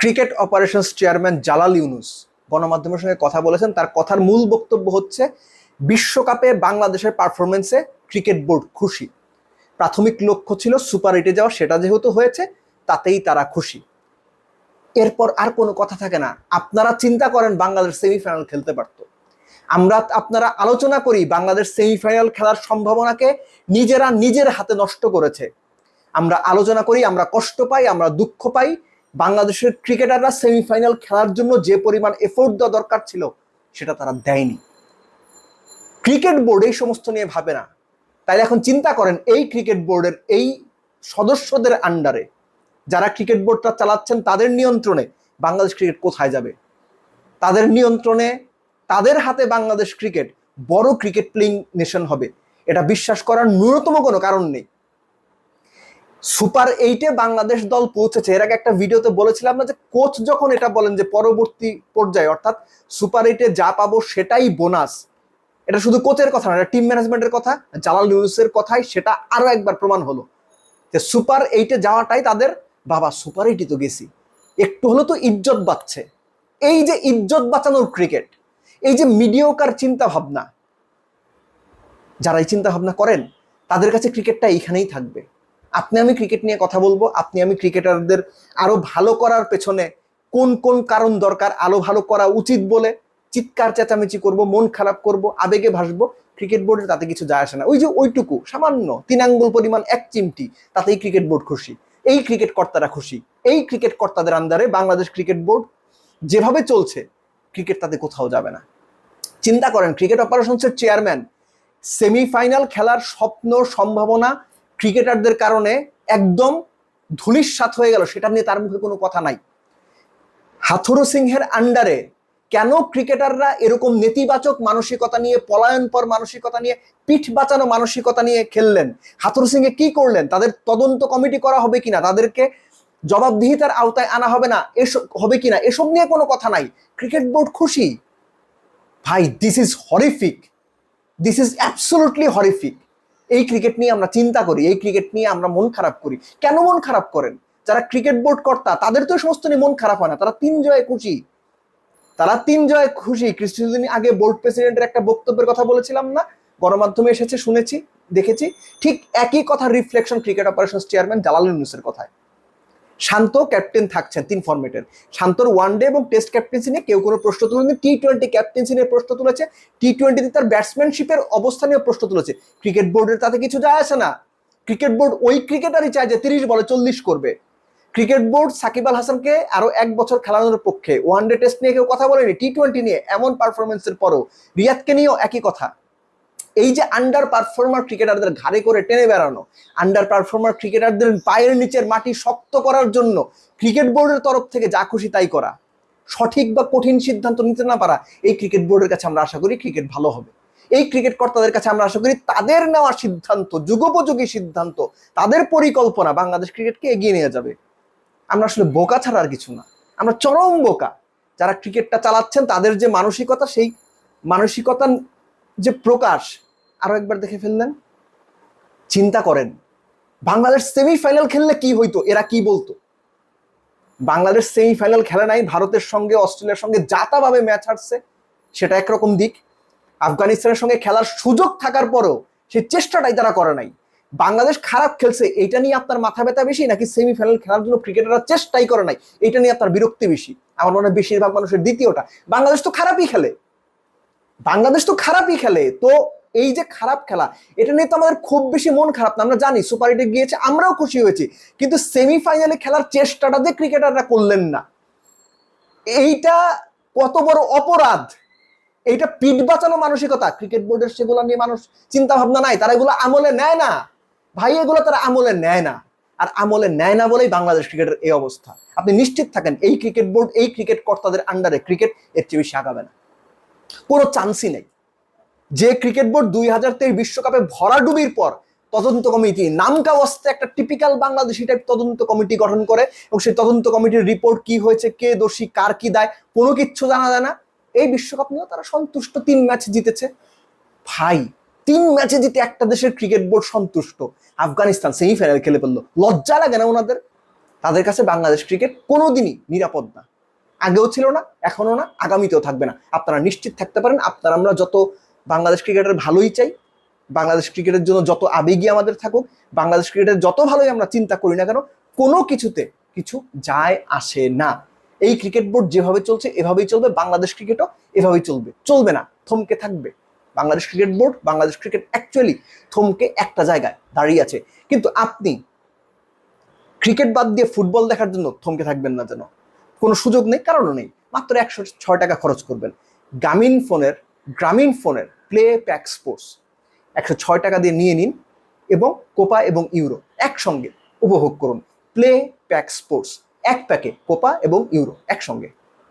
Cricket operations chairman Jalal Yunus গণমাধ্যমের সঙ্গে কথা বলেছেন। তার কথার মূল বক্তব্য হচ্ছে, বিশ্বকাপে বাংলাদেশের পারফরমেন্সে ক্রিকেট বোর্ড খুশি। প্রাথমিক লক্ষ্য ছিল সুপার এইটে যাওয়া, সেটা যেহেতু হয়েছে, তাতেই তারা খুশি। এরপর আর কোনো কথা থাকে না। আপনারা চিন্তা করেন বাংলাদেশ সেমিফাইনাল খেলতে পারত। আমরা আপনারা আলোচনা করি বাংলাদেশ সেমিফাইনাল খেলার সম্ভাবনাকে নিজেরা নিজের হাতে নষ্ট করেছে। আমরা আলোচনা করি, আমরা কষ্ট পাই, আমরা দুঃখ পাই বাংলাদেশের ক্রিকেটাররা সেমিফাইনাল খেলার জন্য যে পরিমাণ এফোর্ট দেওয়া দরকার ছিল, সেটা তারা দেয়নি। ক্রিকেট বোর্ড এই সমস্ত নিয়ে ভাবে না। তাই এখন চিন্তা করেন, এই ক্রিকেট বোর্ডের এই সদস্যদের আন্ডারে যারা ক্রিকেট বোর্ডটা চালাচ্ছেন, তাদের নিয়ন্ত্রণে বাংলাদেশ ক্রিকেট কোথায় যাবে? তাদের নিয়ন্ত্রণে, তাদের হাতে বাংলাদেশ ক্রিকেট বড় ক্রিকেট প্লেইং নেশন হবে। এটা বিশ্বাস করার ন্যূনতম কোনো কারণ নেই। সুপার এইটে বাংলাদেশ দল পৌঁছেছে। এর আগে একটা ভিডিওতে বলেছিলাম না যে, কোচ যখন এটা বলেন যে পরবর্তী পর্যায়ে, অর্থাৎ সুপার এইটে যা পাবো সেটাই বোনাস। এটা শুধু কোচের কথা না, এটা টিম ম্যানেজমেন্টের কথা, জালাল ইউনুসের কথাই সেটা আরও একবার প্রমাণ হলো। যে সুপার এইটে যাওয়াটাই তাদের, বাবা, সুপার এইটই তো গেছি। একটু হলো তো ইজ্জত বাঁচছে। এই যে ইজ্জত বাঁচানোর ক্রিকেট, এই যে মিডিওকার চিন্তা ভাবনা যারা এই চিন্তা ভাবনা করেন, তাদের কাছে ক্রিকেটটা এইখানেই থাকবে। আপনি আমি ক্রিকেট নিয়ে কথা বলব, আপনি আমি ক্রিকেটারদের আরও ভালো করার পেছনে কোন কোন কারণ দরকার আলো ভালো করা উচিত বলে চিৎকার, চেঁচামেচি করব, মন খারাপ করব, আবেগে ভাসবো ক্রিকেট বোর্ডের তাতে কিছু যায় আসে না। ওই যে ওইটুকু, সামান্য, তিন আঙ্গুল পরিমাণ এক চিমটি, তাতেই ক্রিকেট বোর্ড খুশি। এই ক্রিকেট কর্তারা খুশি। এই ক্রিকেট কর্তাদের আন্ডারে বাংলাদেশ ক্রিকেট বোর্ড যেভাবে চলছে ক্রিকেট তাতে কোথাও যাবে না। চিন্তা করেন ক্রিকেট অপারেশনসের চেয়ারম্যান সেমিফাইনাল খেলার স্বপ্ন, সম্ভাবনা ক্রিকেটারদের কারণে একদম ধুলিস্বাত হয়ে গেল, সেটা নিয়ে তার মুখে কোনো কথা নাই। হাথুরু সিংহের আন্ডারে কেন ক্রিকেটাররা এরকম নেতিবাচক মানসিকতা নিয়ে, পলায়নপর মানসিকতা নিয়ে, পিঠ বাঁচানো মানসিকতা নিয়ে খেললেন? হাথুরু সিংহে কি করলেন? তাদের তদন্ত কমিটি করা হবে কিনা? তাদেরকে জবাবদিহিতার আওতায় আনা হবে না? এসব হবে কিনা? এসব নিয়ে কোনো কথা নাই। ক্রিকেট বোর্ড খুশি? ভাই this is horrific this is absolutely horrific এই ক্রিকেট নিয়ে আমরা চিন্তা করি, এই ক্রিকেট নিয়ে আমরা মন খারাপ করি। কেন মন খারাপ করেন? যারা ক্রিকেট বোর্ড কর্তা, তাদের তো সমস্ত নিয়ে মন খারাপ হয় না, তারা তিন জয়ে খুশি। তারা তিন জয়ে খুশি। কিছুদিন আগে বোর্ড প্রেসিডেন্টের একটা বক্তব্যের কথা বলেছিলাম না? গণমাধ্যমে এসেছে, শুনেছি, দেখেছি। ঠিক একই কথা reflection cricket operation chairman Jalal ইউনুসের কথায়। শান্ত ক্যাপ্টেন থাকছেন তিন ফরম্যাটের শান্তর ওয়ান ডে এবং টেস্ট ক্যাপ্টেন্সি নিয়ে কেউ কোনো প্রশ্ন তুলেনি। টি টোয়েন্টি ক্যাপ্টেন্সি নিয়ে প্রশ্ন তুলেছে। টি টোয়েন্টিতে তার ব্যাটসম্যানশিপের অবস্থা নিয়ে প্রশ্ন তুলেছে। ক্রিকেট বোর্ডের তাতে কিছু যায় আসে না। ক্রিকেট বোর্ড ওই ক্রিকেটারই চায় যে তিরিশ বলে চল্লিশ করবে। ক্রিকেট বোর্ড সাকিব আল হাসানকে আরও এক বছর খেলানোর পক্ষে। ওয়ান ডে টেস্ট নিয়ে কেউ কথা বলেনি। টি টোয়েন্টি নিয়ে এমন পারফরমেন্সের পরও রিয়াদকে নিয়েও একই কথা। এই যে আন্ডার পারফর্মার ক্রিকেটারদের ঘাড়ে করে টেনে বেড়ানো আন্ডার পারফর্মার ক্রিকেটারদের পায়ের নিচের মাটি শক্ত করার জন্য ক্রিকেট বোর্ডের তরফ থেকে যা খুশি তাই করা। সঠিক বা কঠিন সিদ্ধান্ত নিতে না পারা এই ক্রিকেট বোর্ডের কাছে আমরা আশা করি ক্রিকেট ভালো হবে। এই ক্রিকেট কর্তাদের কাছে আমরা আশা করি তাদের নেওয়া সিদ্ধান্ত, যুগোপযোগী সিদ্ধান্ত, তাদের পরিকল্পনা বাংলাদেশ ক্রিকেটকে এগিয়ে নিয়ে যাবে। আমরা আসলে বোকা ছাড়া আর কিছু না। আমরা চরম বোকা। যারা ক্রিকেটটা চালাচ্ছেন তাদের যে মানসিকতা, সেই মানসিকতার যে প্রকাশ আরও একবার দেখে ফেললেন। চিন্তা করেন, বাংলাদেশ সেমিফাইনাল খেললে কি হইতো? এরা কি বলতো? বাংলাদেশ সেমিফাইনাল খেলা নাই, ভারতের সঙ্গে, অস্ট্রেলিয়ার সঙ্গে যাতাভাবে ম্যাচ হারছে, সেটা একরকম দিক। আফগানিস্তানের সঙ্গে খেলার সুযোগ থাকার পরও সেই চেষ্টাটাই তারা করে নাই। বাংলাদেশ খারাপ খেলছে, এইটা নিয়ে আপনার মাথা ব্যথা বেশি নাকি সেমিফাইনাল খেলার জন্য ক্রিকেটাররা চেষ্টাই করে নাই? এটা নিয়ে আপনার বিরক্তি বেশি। আমার মনে হয় বেশিরভাগ মানুষের দ্বিতীয়টা। বাংলাদেশ তো খারাপই খেলে। বাংলাদেশ তো খারাপই খেলে। তো এই যে খারাপ খেলা, এটা নিয়ে তো আমাদের খুব বেশি মন খারাপ না। আমরা জানি সুপার এইটে গিয়েছে, আমরাও খুশি হয়েছি। কিন্তু সেমিফাইনালে খেলার চেষ্টাটা যে ক্রিকেটাররা করলেন না। এইটা কত বড় অপরাধ। এইটা পিঠ বাঁচানো মানসিকতা। ক্রিকেট বোর্ডের সেগুলো নিয়ে মানুষ চিন্তা ভাবনা নাই, তারা এগুলো আমলে নেয় না। ভাই, এগুলো তারা আমলে নেয় না। আর আমলে নেয় না বলেই বাংলাদেশ ক্রিকেটের এই অবস্থা। আপনি নিশ্চিত থাকেন, এই ক্রিকেট বোর্ড এই ক্রিকেট কর্তাদের আন্ডারে ক্রিকেট এর চেয়ে বেশি আগাবে না। কোনো চান্সই নেই। যে ক্রিকেট বোর্ড দুই হাজার তেইশ বিশ্বকাপে ভরাডুবির পর তদন্ত কমিটি, নামকা অস্তে একটা টিপিক্যাল বাংলাদেশি টাইপ তদন্ত কমিটি গঠন করে, এবং সেই তদন্ত কমিটির রিপোর্ট কি হয়েছে, কে দোষী, কার কি দায়, কোনো কিচ্ছু জানা যায় না। এই বিশ্বকাপ নিয়েও তারা সন্তুষ্ট, তিন ম্যাচ জিতেছে। ভাই, তিন ম্যাচে জিতে একটা দেশের ক্রিকেট বোর্ড সন্তুষ্ট। আফগানিস্তান সেমিফাইনাল খেলে ফেলল। লজ্জা লাগে না ওনাদের? তাদের কাছে বাংলাদেশ ক্রিকেট কোনোদিনই নিরাপদ না। আগেও ছিল না, এখনও না, আগামীতেও থাকবে না। আপনারা নিশ্চিত থাকতে পারেন, আপনারা আমরা যত বাংলাদেশ ক্রিকেটের ভালোই চাই। বাংলাদেশ ক্রিকেটের জন্য যত আবেগী আমাদের থাকুক, বাংলাদেশ ক্রিকেটের যত ভালোই আমরা চিন্তা করি না কেন, কোনো কিছুতে কিছু যায় আসে না। এই ক্রিকেট বোর্ড যেভাবে চলছে, এভাবেই চলবে। বাংলাদেশ ক্রিকেটও এভাবেই চলবে। চলবে না, থমকে থাকবে। Bangladesh cricket board, Bangladesh cricket actually থমকে একটা জায়গায় দাঁড়িয়ে আছে। কিন্তু আপনি ক্রিকেট বাদ দিয়ে ফুটবল দেখার জন্য থমকে থাকবেন না যেন। কোনো সুযোগ নেই, কারণও নেই। মাত্র একশো ছয় টাকা খরচ করবেন। গ্রামীণ ফোনের গ্রামীণ ফোনের প্লে প্যাক স্পোর্টস একশো ছয় টাকা দিয়ে নিয়ে নিন এবং কোপা এবং ইউরো একসঙ্গে উপভোগ করুন। প্লে প্যাক স্পোর্টস এক প্যাকে কোপা এবং ইউরো একসঙ্গে।